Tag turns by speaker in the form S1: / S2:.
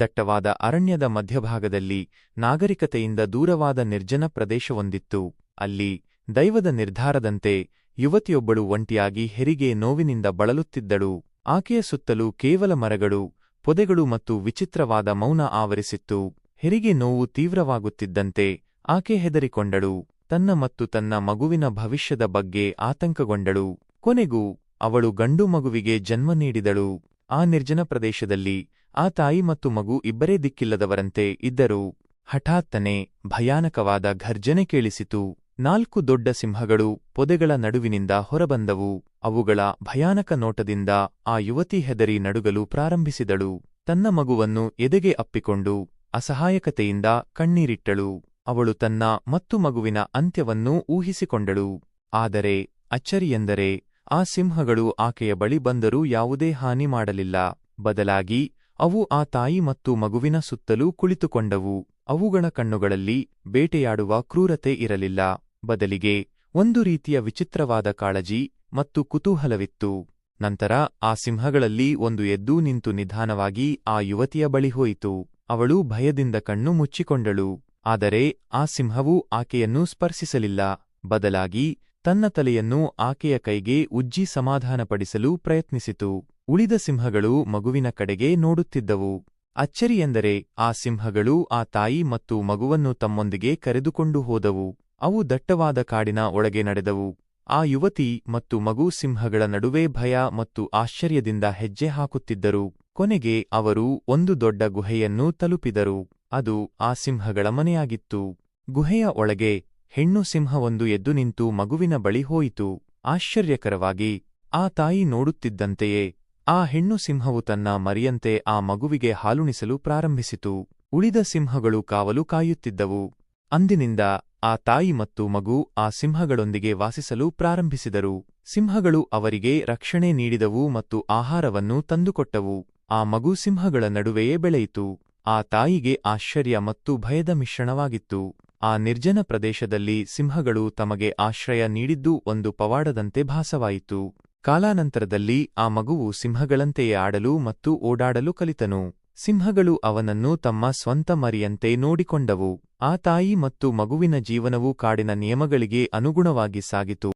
S1: ದಟ್ಟವಾದ ಅರಣ್ಯದ ಮಧ್ಯಭಾಗದಲ್ಲಿ ನಾಗರಿಕತೆಯಿಂದ ದೂರವಾದ ನಿರ್ಜನ ಪ್ರದೇಶವೊಂದಿತ್ತು ಅಲ್ಲಿ ದೈವದ ನಿರ್ಧಾರದಂತೆ ಯುವತಿಯೊಬ್ಬಳು ಒಂಟಿಯಾಗಿ ಹೆರಿಗೆ ನೋವಿನಿಂದ ಬಳಲುತ್ತಿದ್ದಳು. ಆಕೆಯ ಸುತ್ತಲೂ ಕೇವಲ ಮರಗಳು, ಪೊದೆಗಳು ಮತ್ತು ವಿಚಿತ್ರವಾದ ಮೌನ ಆವರಿಸಿತ್ತು. ಹೆರಿಗೆ ನೋವು ತೀವ್ರವಾಗುತ್ತಿದ್ದಂತೆ ಆಕೆ ಹೆದರಿಕೊಂಡಳು. ತನ್ನ ಮತ್ತು ತನ್ನ ಮಗುವಿನ ಭವಿಷ್ಯದ ಬಗ್ಗೆ ಆತಂಕಗೊಂಡಳು. ಕೊನೆಗೂ ಅವಳು ಗಂಡು ಮಗುವಿಗೆ ಜನ್ಮ ನೀಡಿದಳು. ಆ ನಿರ್ಜನ ಪ್ರದೇಶದಲ್ಲಿ ಆ ತಾಯಿ ಮತ್ತು ಮಗು ಇಬ್ಬರೇ ದಿಕ್ಕಿಲ್ಲದವರಂತೆ ಇದ್ದರು ಹಠಾತ್ತನೆ ಭಯಾನಕವಾದ ಘರ್ಜನೆ ಕೇಳಿಸಿತು. ನಾಲ್ಕು ದೊಡ್ಡ ಸಿಂಹಗಳು ಪೊದೆಗಳ ನಡುವಿನಿಂದ ಹೊರಬಂದವು. ಅವುಗಳ ಭಯಾನಕ ನೋಟದಿಂದ ಆ ಯುವತಿ ಹೆದರಿ ನಡುಗಲು ಪ್ರಾರಂಭಿಸಿದಳು. ತನ್ನ ಮಗುವನ್ನು ಎದೆಗೆ ಅಪ್ಪಿಕೊಂಡು ಅಸಹಾಯಕತೆಯಿಂದ ಕಣ್ಣೀರಿಟ್ಟಳು. ಅವಳು ತನ್ನ ಮತ್ತು ಮಗುವಿನ ಅಂತ್ಯವನ್ನೂ ಊಹಿಸಿಕೊಂಡಳು. ಆದರೆ ಅಚ್ಚರಿಯೆಂದರೆ ಆ ಸಿಂಹಗಳು ಆಕೆಯ ಬಳಿ ಬಂದರೂ ಯಾವುದೇ ಹಾನಿ ಮಾಡಲಿಲ್ಲ. ಬದಲಾಗಿ ಅವು ಆ ತಾಯಿ ಮತ್ತು ಮಗುವಿನ ಸುತ್ತಲೂ ಕುಳಿತುಕೊಂಡವು. ಅವುಗಳ ಕಣ್ಣುಗಳಲ್ಲಿ ಬೇಟೆಯಾಡುವ ಕ್ರೂರತೆ ಇರಲಿಲ್ಲ. ಬದಲಿಗೆ ಒಂದು ರೀತಿಯ ವಿಚಿತ್ರವಾದ ಕಾಳಜಿ ಮತ್ತು ಕುತೂಹಲವಿತ್ತು. ನಂತರ ಆ ಸಿಂಹಗಳಲ್ಲಿ ಒಂದು ಎದ್ದು ನಿಂತು ನಿಧಾನವಾಗಿ ಆ ಯುವತಿಯ ಬಳಿ ಹೋಯಿತು. ಅವಳು ಭಯದಿಂದ ಕಣ್ಣು ಮುಚ್ಚಿಕೊಂಡಳು. ಆದರೆ ಆ ಸಿಂಹವು ಆಕೆಯನ್ನು ಸ್ಪರ್ಶಿಸಲಿಲ್ಲ. ಬದಲಾಗಿ ತನ್ನ ತಲೆಯನ್ನು ಆಕೆಯ ಕೈಗೆ ಉಜ್ಜಿ ಸಮಾಧಾನಪಡಿಸಲು ಪ್ರಯತ್ನಿಸಿತು. ಉಳಿದ ಸಿಂಹಗಳು ಮಗುವಿನ ಕಡೆಗೆ ನೋಡುತ್ತಿದ್ದವು. ಅಚ್ಚರಿಯೆಂದರೆ ಆ ಸಿಂಹಗಳು ಆ ತಾಯಿ ಮತ್ತು ಮಗುವನ್ನು ತಮ್ಮೊಂದಿಗೆ ಕರೆದುಕೊಂಡು ಹೋದವು. ಅವು ದಟ್ಟವಾದ ಕಾಡಿನ ಒಳಗೆ ನಡೆದವು. ಆ ಯುವತಿ ಮತ್ತು ಮಗು ಸಿಂಹಗಳ ನಡುವೆ ಭಯ ಮತ್ತು ಆಶ್ಚರ್ಯದಿಂದ ಹೆಜ್ಜೆ ಹಾಕುತ್ತಿದ್ದರು. ಕೊನೆಗೆ ಅವರು ಒಂದು ದೊಡ್ಡ ಗುಹೆಯನ್ನು ತಲುಪಿದರು. ಅದು ಆ ಸಿಂಹಗಳ ಮನೆಯಾಗಿತ್ತು. ಗುಹೆಯ ಒಳಗೆ ಹೆಣ್ಣು ಸಿಂಹವೊಂದು ಎದ್ದು ನಿಂತು ಮಗುವಿನ ಬಳಿ ಹೋಯಿತು. ಆಶ್ಚರ್ಯಕರವಾಗಿ, ಆ ತಾಯಿ ನೋಡುತ್ತಿದ್ದಂತೆಯೇ ಆ ಹೆಣ್ಣು ಸಿಂಹವು ತನ್ನ ಮರಿಯಂತೆ ಆ ಮಗುವಿಗೆ ಹಾಲುಣಿಸಲು ಪ್ರಾರಂಭಿಸಿತು. ಉಳಿದ ಸಿಂಹಗಳು ಕಾವಲು ಕಾಯುತ್ತಿದ್ದವು. ಅಂದಿನಿಂದ ಆ ತಾಯಿ ಮತ್ತು ಮಗು ಆ ಸಿಂಹಗಳೊಂದಿಗೆ ವಾಸಿಸಲು ಪ್ರಾರಂಭಿಸಿದರು. ಸಿಂಹಗಳು ಅವರಿಗೆ ರಕ್ಷಣೆ ನೀಡಿದವು ಮತ್ತು ಆಹಾರವನ್ನು ತಂದುಕೊಟ್ಟವು. ಆ ಮಗು ಸಿಂಹಗಳ ನಡುವೆಯೇ ಬೆಳೆಯಿತು. ಆ ತಾಯಿಗೆ ಆಶ್ಚರ್ಯ ಮತ್ತು ಭಯದ ಮಿಶ್ರಣವಾಗಿತ್ತು. ಆ ನಿರ್ಜನ ಪ್ರದೇಶದಲ್ಲಿ ಸಿಂಹಗಳು ತಮಗೆ ಆಶ್ರಯ ನೀಡಿದ್ದು ಒಂದು ಪವಾಡದಂತೆ ಭಾಸವಾಯಿತು. ಕಾಲಾನಂತರದಲ್ಲಿ ಆ ಮಗುವು ಸಿಂಹಗಳಂತೆಯೇ ಆಡಲು ಮತ್ತು ಓಡಾಡಲು ಕಲಿತನು. ಸಿಂಹಗಳು ಅವನನ್ನು ತಮ್ಮ ಸ್ವಂತ ಮರಿಯಂತೆ ನೋಡಿಕೊಂಡವು. ಆ ತಾಯಿ ಮತ್ತು ಮಗುವಿನ ಜೀವನವು ಕಾಡಿನ ನಿಯಮಗಳಿಗೆ ಅನುಗುಣವಾಗಿ ಸಾಗಿತು.